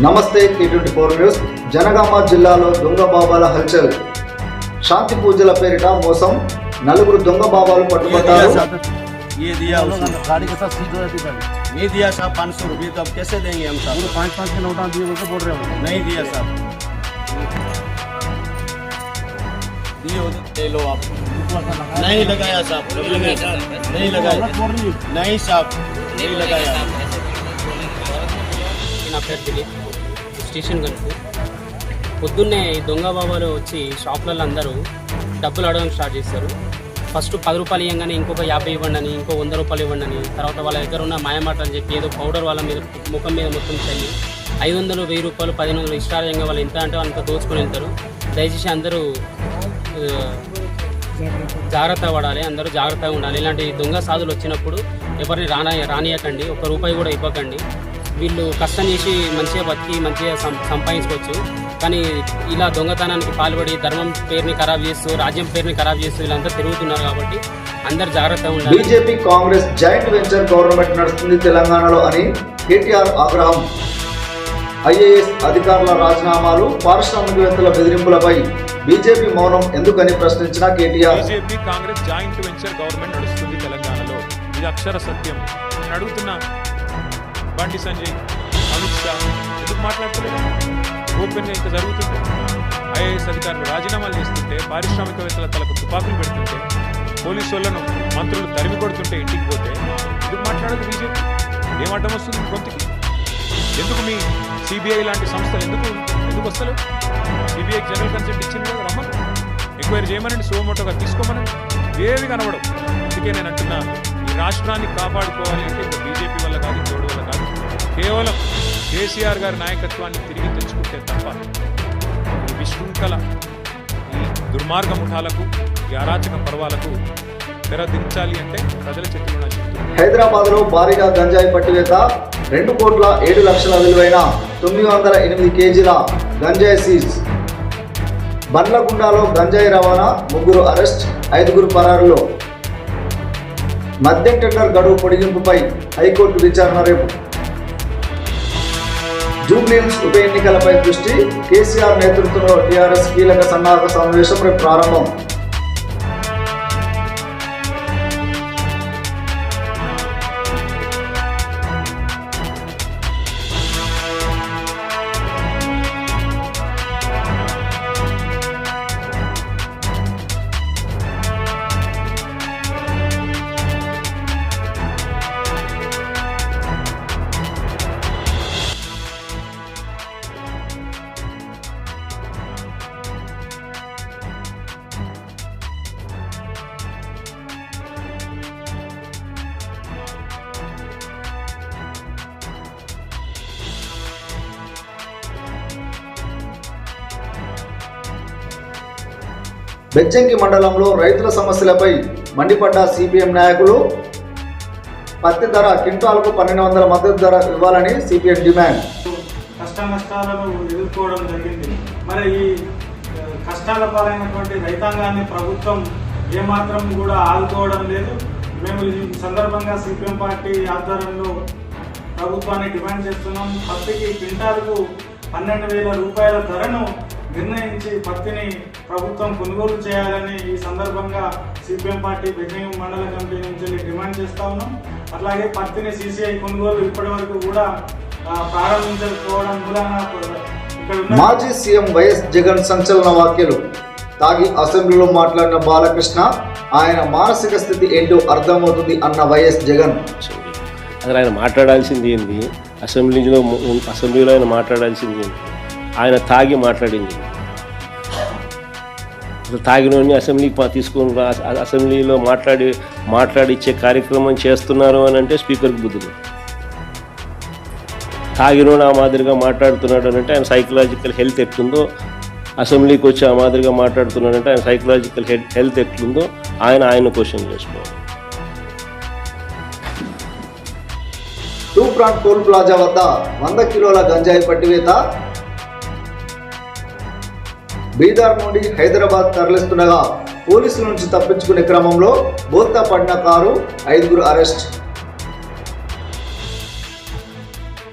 నమస్తే T twenty four news Jangaon జిల్లాలో దొంగ బాబాల హల్చల్ శాంతి పూజల పేరిట మోసం నలుగురు దొంగ బాబాలు ये दिया పట్టుబడ్డారు साहब ये दिया उसने गाड़ी के साथ सीट हो जाती गाड़ी नहीं दिया साहब पाँच सौ रुपये तो अब कैसे देंगे हम पूरे साहब पाँच पाँच के नोटा दिए बोल के बोल रहे हो नहीं दिया साहब दिए हो तो ले लो आप नहीं लगाया साहब नहीं लगाया नहीं साहब नहीं लगाया నా పేరు దిలీప్ స్టేషన్ కనుక పొద్దున్నే దొంగ బాబాలు వచ్చి షాపులలో అందరూ డబ్బులు అడగడం స్టార్ట్ చేస్తారు ఫస్ట్ పది రూపాయలు ఇవ్వగానే ఇంకొక యాభై ఇవ్వండి అని ఇంకో వంద రూపాయలు ఇవ్వండి అని తర్వాత వాళ్ళ దగ్గర ఉన్న మాయమాట అని చెప్పి ఏదో పౌడర్ వాళ్ళ మీద ముఖం మీద మొత్తం చల్లి ఐదు వందలు వెయ్యి రూపాయలు పదిహేను వందలు ఇష్టారంగా వాళ్ళు ఎంత అంటే వాళ్ళంత దోచుకొని వెళ్తారు. దయచేసి అందరూ జాగ్రత్త పడాలి అందరూ జాగ్రత్తగా ఉండాలి. ఇలాంటి దొంగ సాధులు వచ్చినప్పుడు ఎవరిని రానా రానియకండి. ఒక రూపాయి కూడా ఇవ్వకండి. వీళ్ళు కష్టం చేసి మంచిగా బతికి మంచిగా సం- సంపాదించుకోవచ్చు. కానీ ఇలా దొంగతనానికి పాల్పడి ధర్మం పేరుని ఖరాబ్ చేస్తూ రాజ్యం పేరుని ఖరాబ్ చేస్తూ వీళ్ళంతా తిరుగుతున్నారు కాబట్టి అందరు జాగ్రత్తగా ఉండాలి. BJP Congress joint venture government నడుస్తుంది తెలంగాణలో అని కేటీఆర్ ఆగ్రహం. ఐఏఎస్ అధికారుల రాజీనామాలు పారిశ్రామికవేత్తల బెదిరింపులపై బీజేపీ మౌనం ఎందుకని ప్రశ్నించిన KTR. BJP Congress joint venture government నడుస్తుంది తెలంగాణలో. ఇది అక్షర సత్యం. నేను అడుగుతున్నా బండి సంజయ్ అమిత్ షా ఎందుకు మాట్లాడుతున్నారు ఓపెన్గా ఇంకా జరుగుతుంటే ఐఏఎస్ అధికారులు రాజీనామాలు చేస్తుంటే పారిశ్రామికవేత్తల తలకు తుపాకులు పెడుతుంటే పోలీసు వాళ్ళను మంత్రులు తరిమి కొడుతుంటే ఇంటికి పోతే ఎందుకు మాట్లాడదు బీజేపీ? ఏం అడ్డం వస్తుంది గొంతుకి? ఎందుకు మీ సిబిఐ లాంటి సంస్థలు ఎందుకు ఎందుకు వస్తలేవు? సిబిఐ జనరల్ కన్సెంట్ ఇచ్చింది కదా రమ్మని. ఎంక్వైరీ చేయమనండి సోమోటోగా తీసుకోమనండి. ఏవి కనబడవు. అందుకే నేను అంటున్నా ఈ రాష్ట్రాన్ని కాపాడుకోవాలి అంటే కేసీఆర్ గారి నాయకత్వాన్ని తిరిగి తెచ్చుకుంటే తప్ప ఈ విశృంఖల ఈ దుర్మార్గ ముఠాలకు ఈ అరాచక పర్వాలకు తెరదించాలి అంటే ప్రజల చేతిలో హైదరాబాద్లో భారీగా గంజాయి పట్టివేత రెండు కోట్ల ఏడు లక్షల విలువైన తొమ్మిది వందల ఎనిమిది కేజీల గంజాయి సీజ్. బండ్లగుండాలో గంజాయి రవాణా ముగ్గురు అరెస్ట్ ఐదుగురు పరారులో. మద్యం టెండర్ గడువు పొడిగింపుపై హైకోర్టు విచారణ రేపు. జూబ్లీహిల్స్ ఉప ఎన్నికలపై దృష్టి కేసీఆర్ నేతృత్వంలో టీఆర్ఎస్ కీలక సన్నాహక సమావేశం రేపు ప్రారంభం. బెజ్జంకి మండలంలో రైతుల సమస్యలపై మండిపడ్డ సిపిఎం నాయకులు పత్తి ధర క్వింటాల్కు పన్నెండు వందల మద్దతు ధర ఇవ్వాలని సిపిఎం డిమాండ్. కష్ట నష్టాలను ఎదుర్కోవడం జరిగింది. మరి ఈ కష్టాల పాలైనటువంటి రైతాంగాన్ని ప్రభుత్వం ఏమాత్రం కూడా ఆదుకోవడం లేదు. మేము ఈ సందర్భంగా సిపిఎం పార్టీ ఆధ్వర్యంలో ప్రభుత్వాన్ని డిమాండ్ చేస్తున్నాం. పత్తికి క్వింటాలకు పన్నెండు వేల రూపాయల ధరను నిర్ణయించి పత్తిని ప్రభుత్వం కొనుగోలు చేయాలని ఈ సందర్భంగా సిపిఎం పార్టీ బెజ్జింగ్ మండల కమిటీ నుంచి డిమాండ్ చేస్తా ఉన్నాం. అట్లాగే పత్తిని సిసిఐ కొనుగోలు ఇప్పటి వరకు కూడా ప్రారంభించకపోవడం మూలాన ఉన్న మాజీ సీఎం వైఎస్ జగన్ సంచలన వ్యాఖ్యలు. తాగి అసెంబ్లీలో మాట్లాడిన బాలకృష్ణ ఆయన మానసిక స్థితి ఏంటో అర్థమవుతుంది అన్న వైఎస్ జగన్. అసలు ఆయన మాట్లాడాల్సింది ఏంది? అసెంబ్లీలో అసెంబ్లీలో ఆయన మాట్లాడాల్సింది ఏంది? ఆయన తాగి మాట్లాడింది. అసలు తాగినోని అసెంబ్లీకి తీసుకొని రా అసెంబ్లీలో మాట్లాడి మాట్లాడిచ్చే కార్యక్రమం చేస్తున్నారు అని అంటే స్పీకర్కి బుద్ధులు తాగినోడు ఆ మాదిరిగా మాట్లాడుతున్నాడు అని అంటే ఆయన సైకలాజికల్ హెల్త్ ఎట్లుందో అసెంబ్లీకి వచ్చి ఆ మాదిరిగా మాట్లాడుతున్నాడంటే ఆయన సైకలాజికల్ హెల్త్ ఎట్లుందో ఆయన ఆయన క్వశ్చన్ చేసుకోవాలి. టూ ప్రాంట్ టోల్ ప్లాజా వద్ద వంద కిలోల గంజాయి పట్టివేత బీదార్ నుండి హైదరాబాద్ తరలిస్తుండగా పోలీసుల నుంచి తప్పించుకునే క్రమంలో బోల్తా పడిన కారు ఐదుగురు అరెస్ట్.